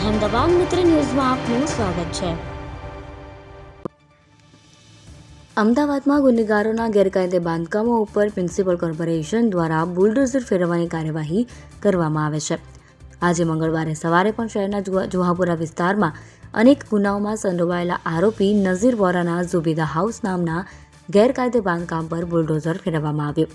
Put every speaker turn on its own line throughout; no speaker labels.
અહેમદાબાદ મિત્ર ન્યૂઝમાં આપનું સ્વાગત છે. અમદાવાદમાં ગુનેગારોના ગેરકાયદે બાંધકામો ઉપર મ્યુનિસિપલ કોર્પોરેશન દ્વારા બુલડોઝર ફેરવવાની કાર્યવાહી કરવામાં આવે છે. આજે મંગળવારે સવારે પણ શહેરના જુહા- જુહાપુરા વિસ્તારમાં અનેક ગુનાઓમાં સંડોવાયેલા આરોપી નઝીર વોરાના ઝુબેદા હાઉસ નામના ગેરકાયદે બાંધકામ પર બુલડોઝર ફેરવવામાં આવ્યું.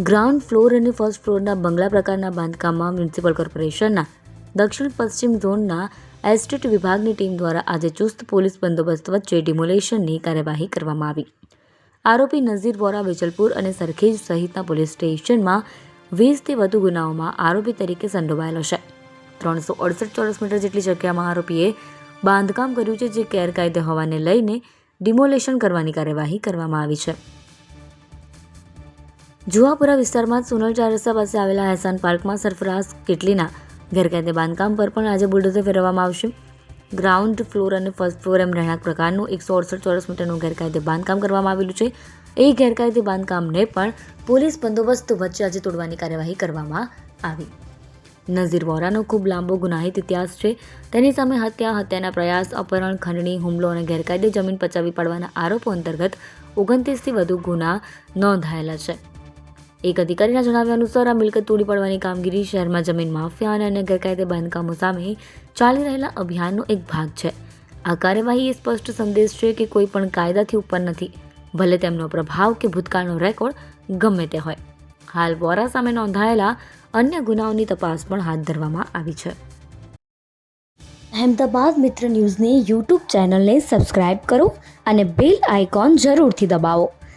ગ્રાઉન્ડ ફ્લોર અને ફર્સ્ટ ફ્લોરના બંગલા પ્રકારના બાંધકામમાં મ્યુનિસિપલ કોર્પોરેશનના દક્ષિણ પશ્ચિમ ઝોનના એસ્ટેટ વિભાગની ટીમ દ્વારા આજે ચુસ્ત પોલીસ બંદોબસ્ત વચ્ચે ડિમોલેશનની કાર્યવાહી કરવામાં આવી. આરોપી નઝીર વોરા વેજલપુર અને સરખેજ સહિતના પોલીસ સ્ટેશનમાં વીસથી વધુ ગુનાઓમાં આરોપી તરીકે સંડોવાયેલો છે. ત્રણસો અડસઠ ચોરસ મીટર જેટલી જગ્યામાં આરોપીએ બાંધકામ કર્યું છે જે ગેરકાયદે હોવાને લઈને ડિમોલેશન કરવાની કાર્યવાહી કરવામાં આવી છે. જુહાપુરા વિસ્તારમાં સોનલ ચારસા પાસે આવેલા હેસાન પાર્કમાં સરફરાઝ કેટલીના ગેરકાયદે બાંધકામ પર પણ આજે બુલડોઝર ફેરવવામાં આવશે. ગ્રાઉન્ડ ફ્લોર અને ફર્સ્ટ ફ્લોર એમ રહેણાંક પ્રકારનું એકસો અડસઠ ચોરસ મીટરનું ગેરકાયદે બાંધકામ કરવામાં આવેલું છે. એ ગેરકાયદે બાંધકામને પણ પોલીસ બંદોબસ્ત વચ્ચે આજે તોડવાની કાર્યવાહી કરવામાં આવી. નઝીર વોરાનો ખૂબ લાંબો ગુનાહિત ઇતિહાસ છે. તેની સામે હત્યા, હત્યાના પ્રયાસ, અપહરણ, ખંડણી, હુમલો અને ગેરકાયદે જમીન પચાવી પાડવાના આરોપો અંતર્ગત ઓગણત્રીસથી વધુ ગુના નોંધાયેલા છે. એક અધિકારીના જણાવ્યા અનુસાર, આ મિલકત તોડી પાડવાની કામગીરી શહેરમાં જમીન માફિયા અને અન્ય ગેરકાયદે બાંધકામો સામે ચાલી રહેલા અભિયાનનો એક ભાગ છે. આ કાર્યવાહી એ સ્પષ્ટ સંદેશ છે કે કોઈ પણ કાયદાથી ઉપર નથી. ભલે તેમનો પ્રભાવ કે ભૂતકાળનો રેકોર્ડ ગમે તે હોય. હાલ વોરા સામે નોંધાયેલા અન્ય ગુનાઓની તપાસ પણ હાથ ધરવામાં આવી છે. અહેમદાબાદ મિત્ર ન્યૂઝની યુટ્યુબ ચેનલને સબસ્ક્રાઇબ કરો અને બેલ આઇકોન જરૂરથી દબાવો.